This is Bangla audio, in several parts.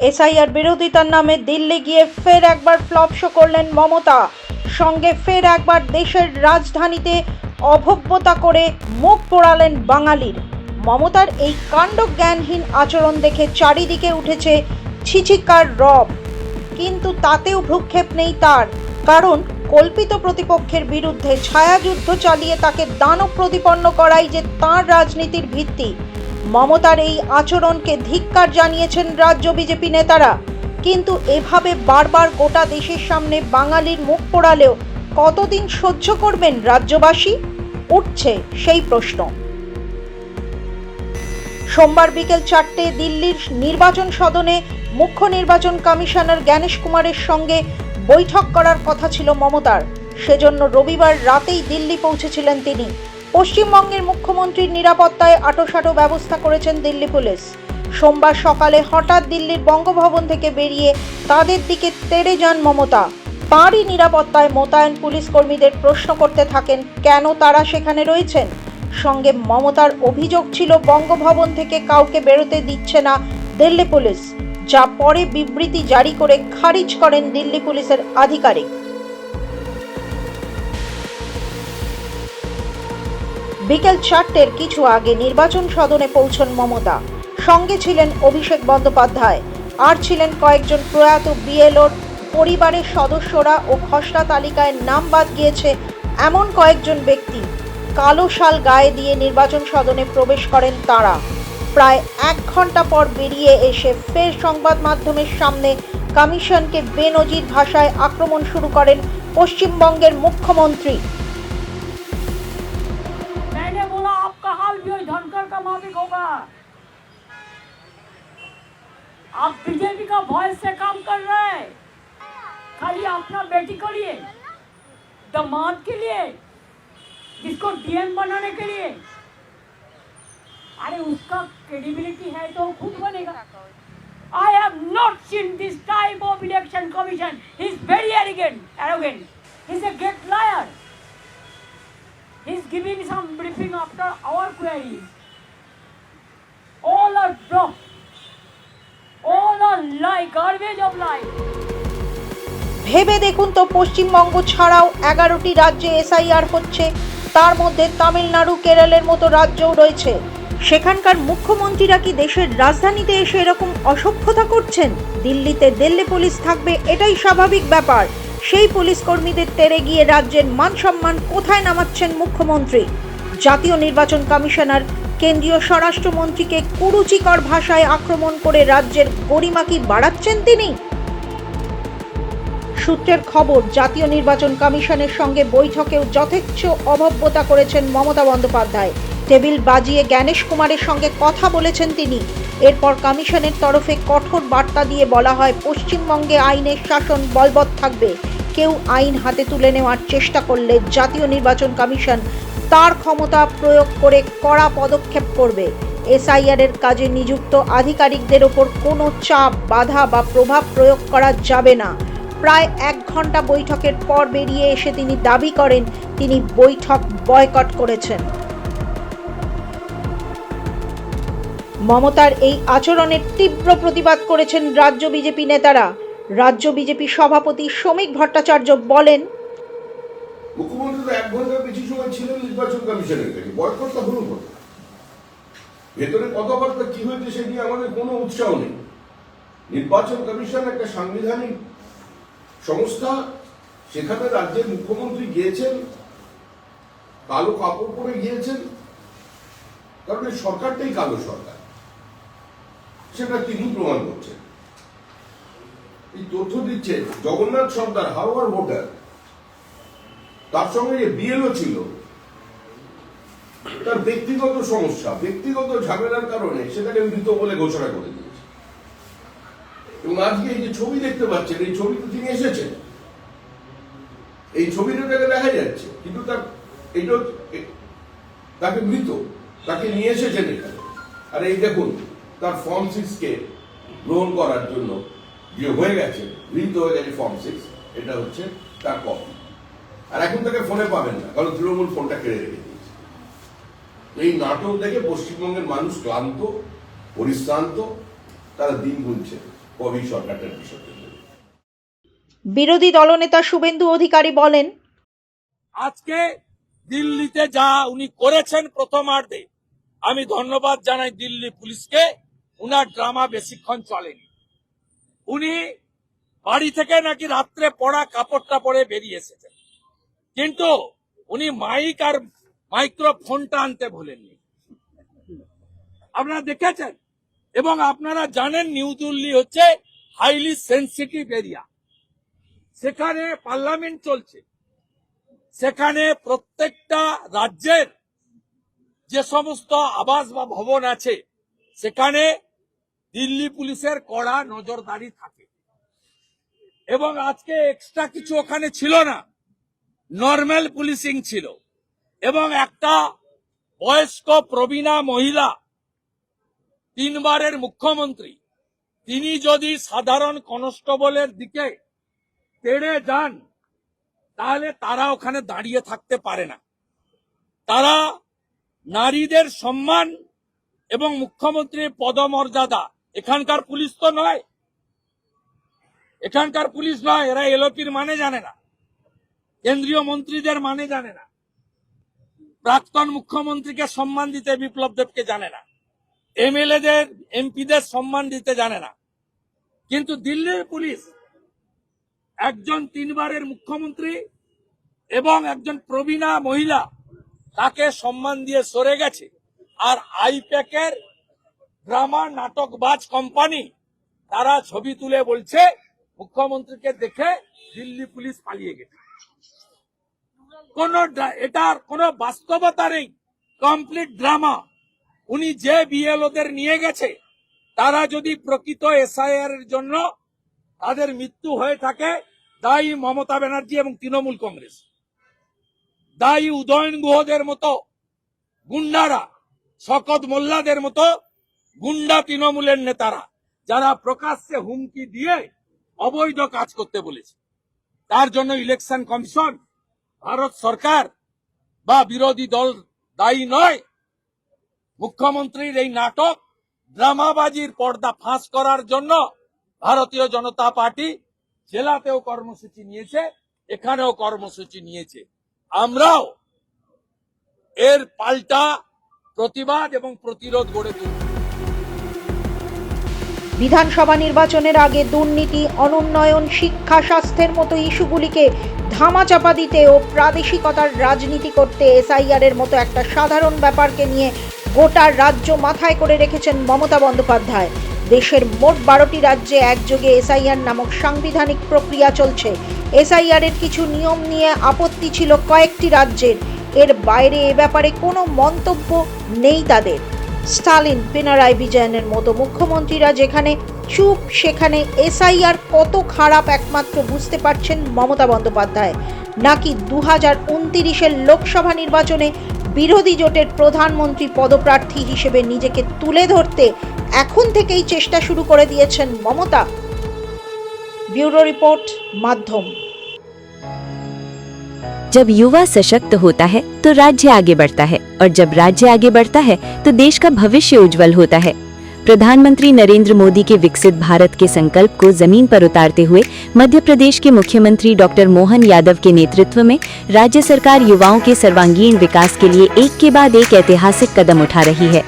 এসআইআর বিরোধিতার নামে দিল্লি গিয়ে ফের একবার ফ্লপ শো করলেন মমতা। সঙ্গে ফের একবার দেশের রাজধানীতে অভব্যতা করে মুখ পোড়ালেন বাঙালির। মমতার এই কাণ্ড জ্ঞানহীন আচরণ দেখে চারিদিকে উঠেছে ছিচিকার রব। কিন্তু তাতেও ভ্রুক্ষেপ নেই তার, কারণ কল্পিত প্রতিপক্ষের বিরুদ্ধে ছায়াযুদ্ধ চালিয়ে তাকে দানব প্রতিপন্ন করাই যে তাঁর রাজনীতির ভিত্তি। মমতার এই আচরণকে ধিক্কার জানিয়েছেন রাজ্য বিজেপি নেতারা। কিন্তু এভাবে বারবার গোটা দেশের সামনে বাঙালির মুখ পোড়ালেও কতদিন সহ্য করবেন রাজ্যবাসী? উঠছে সেই প্রশ্ন। সোমবার বিকেল চারটে দিল্লির নির্বাচন সদনে মুখ্য নির্বাচন কমিশনার জ্ঞানেশ কুমারের সঙ্গে বৈঠক করার কথা ছিল মমতার। সেজন্য রবিবার রাতেই দিল্লি পৌঁছেছিলেন তিনি। পশ্চিমবঙ্গের মুখ্যমন্ত্রীর নিরাপত্তায় আটোসাটো ব্যবস্থা করেছেন দিল্লি পুলিশ। সোমবার সকালে হঠাৎ দিল্লির বঙ্গভবন থেকে বেরিয়ে তাদের দিকে তেড়ে যান মমতা। তাঁরই নিরাপত্তায় মোতায়েন পুলিশ কর্মীদের প্রশ্ন করতে থাকেন, কেন তারা সেখানে রয়েছেন? সঙ্গে মমতার অভিযোগ ছিল, বঙ্গভবন থেকে কাউকে বেরোতে দিচ্ছে না দিল্লি পুলিশ, যা পরে বিবৃতি জারি করে খারিজ করেন দিল্লি পুলিশের আধিকারিক। বিকেল চারটের কিছু আগে নির্বাচন সদনে পৌঁছন মমতা। সঙ্গে ছিলেন অভিষেক বন্দ্যোপাধ্যায়। আর ছিলেন কয়েকজন প্রয়াত বিএলওর পরিবারের সদস্যরা ও খসড়া তালিকায় নাম বাদ গিয়েছে এমন কয়েকজন ব্যক্তি। কালো শাল গায়ে দিয়ে নির্বাচন সদনে প্রবেশ করেন তারা। প্রায় এক ঘণ্টা পর বেরিয়ে এসে ফের সংবাদ মাধ্যমের সামনে কমিশনকে বেনজির ভাষায় আক্রমণ শুরু করেন পশ্চিমবঙ্গের মুখ্যমন্ত্রী। धनकर होगा आप बीजेपी का वॉइस से काम कर रहे हैं खाली अपना बेटी के लिए दामाद के लिए जिसको डीएम बनाने के लिए अरे उसका क्रेडिबिलिटी है तो खुद बनेगा I have not seen this type of election commission. He's very arrogant, arrogant. He's a great liar. He's giving some briefing after our queries. Dropped. All are lie, garbage of lie. ভেবে দেখুন তো পশ্চিমবঙ্গ ছাড়াও এগারোটি রাজ্যে এসআইআর হচ্ছে তার মধ্যে তামিলনাড়ু কেরলের মতো রাজ্যও রয়েছে সেখানকার মুখ্যমন্ত্রীরা কি দেশের রাজধানীতে এসে এরকম অসভ্যতা করছেন দিল্লিতে দিল্লি পুলিশ থাকবে এটাই স্বাভাবিক ব্যাপার সেই পুলিশ কর্মীদের তেড়ে গিয়ে রাজ্যের মান সম্মান কোথায় নামাচ্ছেন মুখ্যমন্ত্রী জাতীয় নির্বাচন কমিশনার কেন্দ্রীয় স্বরাষ্ট্রমন্ত্রীকে কুরুচিকর ভাষায় আক্রমণ করে রাজ্যের গরিমা কি বাড়াচ্ছেন তিনি? সূত্রের খবর, জাতীয় নির্বাচন কমিশনের সঙ্গে বৈঠকেও যথেচ্ছ অভব্যতা করেছেন মমতা বন্দ্যোপাধ্যায়। টেবিল বাজিয়ে জ্ঞানেশ কুমারের সঙ্গে কথা বলেছেন তিনি। এরপর কমিশনের তরফে কঠোর বার্তা দিয়ে বলা হয়, পশ্চিমবঙ্গে আইনের শাসন বলবৎ থাকবে। কেউ আইন হাতে তুলে নেওয়ার চেষ্টা করলে জাতীয় নির্বাচন কমিশন তার ক্ষমতা প্রয়োগ করে কড়া পদক্ষেপ করবে। এসআইআর এর কাজে নিযুক্ত আধিকারিকদের ওপর কোনো চাপ, বাধা বা প্রভাব প্রয়োগ করা যাবে না। প্রায় এক ঘণ্টা বৈঠকের পর বেরিয়ে এসে তিনি দাবি করেন, তিনি বৈঠক বয়কট করেছেন। মমতার এই আচরণের তীব্র প্রতিবাদ করেছেন রাজ্য বিজেপি নেতারা। রাজ্য বিজেপি সভাপতি শ্রমিক ভট্টাচার্য বলেন মুখ্যমন্ত্রী তো এক ঘণ্টার বেশি সময় ছিলেন নির্বাচন কমিশনের কাছে বয়কটটা হলো। কোথায়? ভেতরে কথাবার্তা কি হয়েছে সে নিয়ে আমাদের কোনো উৎসাহ নেই। নির্বাচন কমিশন একটা সাংবিধানিক সংস্থা, সেখানে রাজ্যের মুখ্যমন্ত্রী গিয়েছেন, কালো কাপড় পরে গিয়েছেন, কারণ এই সরকারটাই কালো সরকার। সেটা তিনি প্রমাণ করছেন এই তথ্য দিচ্ছে জগন্নাথ সর্দার হাওয়ার ভোটার। তার সঙ্গে যে বিএলও ছিল, তার ব্যক্তিগত সমস্যা, ব্যক্তিগত ঝামেলার কারণে সেটাকে মৃত বলে ঘোষণা করে দিয়েছে। এবং আজকে এই যে ছবি দেখতে পাচ্ছেন, এই ছবিতে তিনি এসেছেন। এই ছবিটা তাকে দেখা যাচ্ছে, কিন্তু তার এটা তাকে মৃত, তাকে নিয়ে এসেছেন এখানে। আর এই দেখুন, তার ফর্ম সিক্স কে গ্রহণ করার জন্য যে হয়ে গেছে, মৃত হয়ে গেছে ফর্ম সিক্স এটা হচ্ছে তার কপি আর এখন তাকে ফোনে পাবেন না কারণ তৃণমূল ফোনটা কেড়ে রেখে দিয়েছে। এই নাটক দেখে পশ্চিমবঙ্গের মানুষ ক্লান্ত পরিশ্রান্ত তারা দিন গুনছে কবেই সরকারটার বিষয়টা বিরোধী দলনেতা শুভেন্দু অধিকারী বলেন আজকে দিল্লিতে যা উনি করেছেন প্রথমার্ধে আমি ধন্যবাদ জানাই দিল্লি পুলিশকে উনার ড্রামা বেশিক্ষণ চলেনি। উনি বাড়ি থেকে নাকি রাত্রে পড়া কাপড়টা পরে বেরিয়ে এসেছেন। কিন্তু উনি মাইক আর মাইক্রোফোনটা আনতে ভুলেননি। আপনারা দেখেছেন? এবং আপনারা জানেন নিউ দিল্লি হচ্ছে হাইলি সেন্সিটিভ এরিয়া সেখানে পার্লামেন্ট চলছে। সেখানে প্রত্যেকটা রাজ্যের যে সমস্ত আবাস বা ভবন আছে, সেখানে দিল্লি পুলিশের কড়া নজরদারি থাকে। এবং আজকে এক্সট্রা কিছু ওখানে ছিল না। নর্মাল পুলিশিং ছিল। এবং একটা বয়স্ক প্রবীণা মহিলা, তিনবারের মুখ্যমন্ত্রী, তিনি যদি সাধারণ কনস্টেবলের দিকে তেড়ে যান, তাহলে তারা ওখানে দাঁড়িয়ে থাকতে পারে না। তারা নারীদের সম্মান এবং মুখ্যমন্ত্রীর পদমর্যাদা, এখানকার পুলিশ তো নয়। এখানকার পুলিশ নয়, এরা এলপির মানে জানে না। কেন্দ্রীয় মন্ত্রীদের মানে জানে না। প্রাক্তন মুখ্যমন্ত্রীকে সম্মান দিতে বিপ্লব দেবকে জানে না। এমএলএদের, এমপিদের সম্মান দিতে জানে না। কিন্তু দিল্লির পুলিশ একজন তিনবারের মুখ্যমন্ত্রী এবং একজন প্রবীণা মহিলা তাকে সম্মান দিয়ে সরে গেছে। আর আইপ্যাকের ড্রামা নাটকবাজ কোম্পানি তারা ছবি তুলে বলছে, মুখ্যমন্ত্রীকে দেখে দিল্লি পুলিশ পালিয়ে গেছে। কোন এটার কোনো বাস্তবতা নেই। Complete drama. উনি যে বিএলওদের নিয়ে গেছে, তারা যদি প্রকৃত এসআইআর এর জন্য তাদের মৃত্যু হয়ে থাকে, দায়ী মমতা ব্যানার্জি এবং তৃণমূল কংগ্রেস। দায়ী উদয়ন গুহদের মতো, গুন্ডারা, শকত মোল্লাদের মতো, গুন্ডা তৃণমূলের নেতারা, যারা প্রকাশ্যে হুমকি দিয়ে অবৈধ কাজ করতে বলেছে। তার জন্য ইলেকশন কমিশন ভারত সরকার বা বিরোধী দল দায়ী নয়। মুখ্যমন্ত্রীর এই নাটক ড্রামাবাজির পর্দা ফাঁস করার জন্য ভারতীয় জনতা পার্টি জেলাতেও কর্মসূচি নিয়েছে, এখানেও কর্মসূচি নিয়েছে। আমরাও এর পাল্টা প্রতিবাদ এবং প্রতিরোধ গড়ে তুলব। বিধানসভা নির্বাচনের আগে দুর্নীতি, অনুন্নয়ন, শিক্ষা, স্বাস্থ্যের মতো ইস্যুগুলিকে ধামাচাপা দিতে ও প্রাদেশিকতার রাজনীতি করতে এসআইআরের মতো একটা সাধারণ ব্যাপারকে নিয়ে গোটা রাজ্য মাথায় করে রেখেছেন মমতা বন্দ্যোপাধ্যায়। দেশের মোট বারোটি রাজ্যে একযোগে এসআইআর নামক সাংবিধানিক প্রক্রিয়া চলছে। এসআইআরের কিছু নিয়ম নিয়ে আপত্তি ছিল কয়েকটি রাজ্যের। এর বাইরে এ ব্যাপারে কোনো মন্তব্য নেই তাদের। স্টালিন পিনারায় বিজয়নের মতো মুখ্যমন্ত্রীরা যেখানে চুপ, সেখানে এসআইআর কত খারাপ একমাত্র বুঝতে পারছেন মমতা বন্দ্যোপাধ্যায়। নাকি দু হাজার উনতিরিশের লোকসভা নির্বাচনে বিরোধী জোটের প্রধানমন্ত্রী পদপ্রার্থী হিসেবে নিজেকে তুলে ধরতে এখন থেকেই চেষ্টা শুরু করে দিয়েছেন মমতা? ব্যুরো রিপোর্ট, মাধ্যম। जब युवा सशक्त होता है तो राज्य आगे बढ़ता है, और जब राज्य आगे बढ़ता है तो देश का भविष्य उज्जवल होता है। प्रधानमंत्री नरेंद्र मोदी के विकसित भारत के संकल्प को ज़मीन पर उतारते हुए मध्य प्रदेश के मुख्यमंत्री डॉक्टर मोहन यादव के नेतृत्व में, राज्य सरकार युवाओं के सर्वांगीण विकास के लिए एक के बाद एक ऐतिहासिक कदम उठा रही है।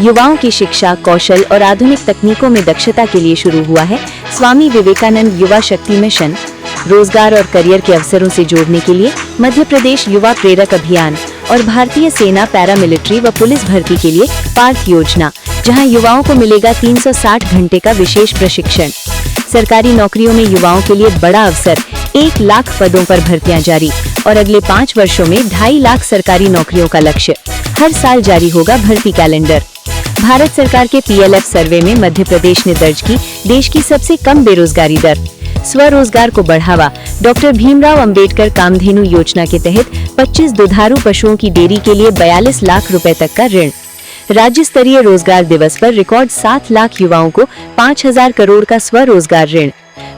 युवाओं की शिक्षा, कौशल और आधुनिक तकनीकों में दक्षता के लिए शुरू हुआ है। स्वामी विवेकानंद युवा शक्ति मिशन रोज़गार और करियर के अवसरों से जोड़ने के लिए मध्य प्रदेश युवा प्रेरक अभियान और भारतीय सेना पैरामिलिट्री व पुलिस भर्ती के लिए पार्थ योजना, जहाँ युवाओं को मिलेगा 360 घंटे का विशेष प्रशिक्षण। सरकारी नौकरियों में युवाओं के लिए बड़ा अवसर, एक लाख पदों पर भर्तियाँ जारी और अगले पाँच वर्षों में ढाई लाख सरकारी नौकरियों का लक्ष्य। हर साल जारी होगा भर्ती कैलेंडर। भारत सरकार के पीएलएफ सर्वे में मध्य प्रदेश ने दर्ज की देश की सबसे कम बेरोजगारी दर स्वरोजगार को बढ़ावा डॉक्टर भीमराव अंबेडकर कामधेनु योजना के तहत 25 दुधारू पशुओं की डेयरी के लिए 42 लाख रुपए तक का ऋण। राज्य स्तरीय रोज़गार दिवस पर रिकॉर्ड 7 लाख युवाओं को 5000 करोड़ का स्वरोजगार ऋण।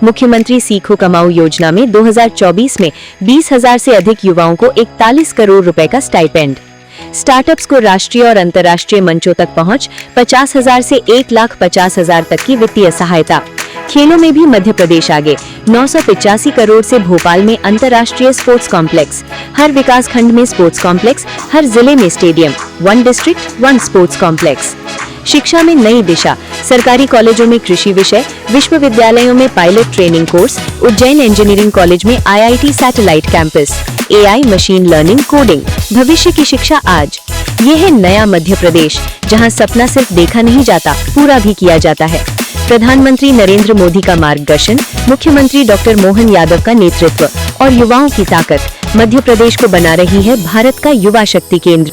मुख्यमंत्री सीखो कमाऊ योजना में 2024 में 20,000 से अधिक युवाओं को 41 करोड़ रुपए का स्टाइपेंड। स्टार्टअप्स को राष्ट्रीय और अंतर्राष्ट्रीय मंचों तक पहुँच पचास हज़ार से एक लाख पचास हज़ार तक की वित्तीय सहायता। खेलों में भी मध्य प्रदेश आगे। नौ करोड़ से भोपाल में अंतर्राष्ट्रीय स्पोर्ट्स कॉम्प्लेक्स। हर विकास खंड में स्पोर्ट्स कॉम्प्लेक्स, हर ज़िले में stadium, one district, one sports complex. शिक्षा में नई दिशा। सरकारी कॉलेजों में कृषि विषय, विश्वविद्यालयों में pilot training course, Ujjain engineering college में IIT satellite campus. AI machine learning coding. भविष्य की शिक्षा आज। ये है नया मध्य प्रदेश जहाँ सपना सिर्फ़ देखा नहीं जाता, पूरा भी किया जाता है। प्रधानमंत्री नरेंद्र मोदी का मार्गदर्शन, मुख्यमंत्री डॉक्टर मोहन यादव का नेतृत्व और युवाओं की ताकत मध्य प्रदेश को बना रही है भारत का युवा शक्ति केंद्र।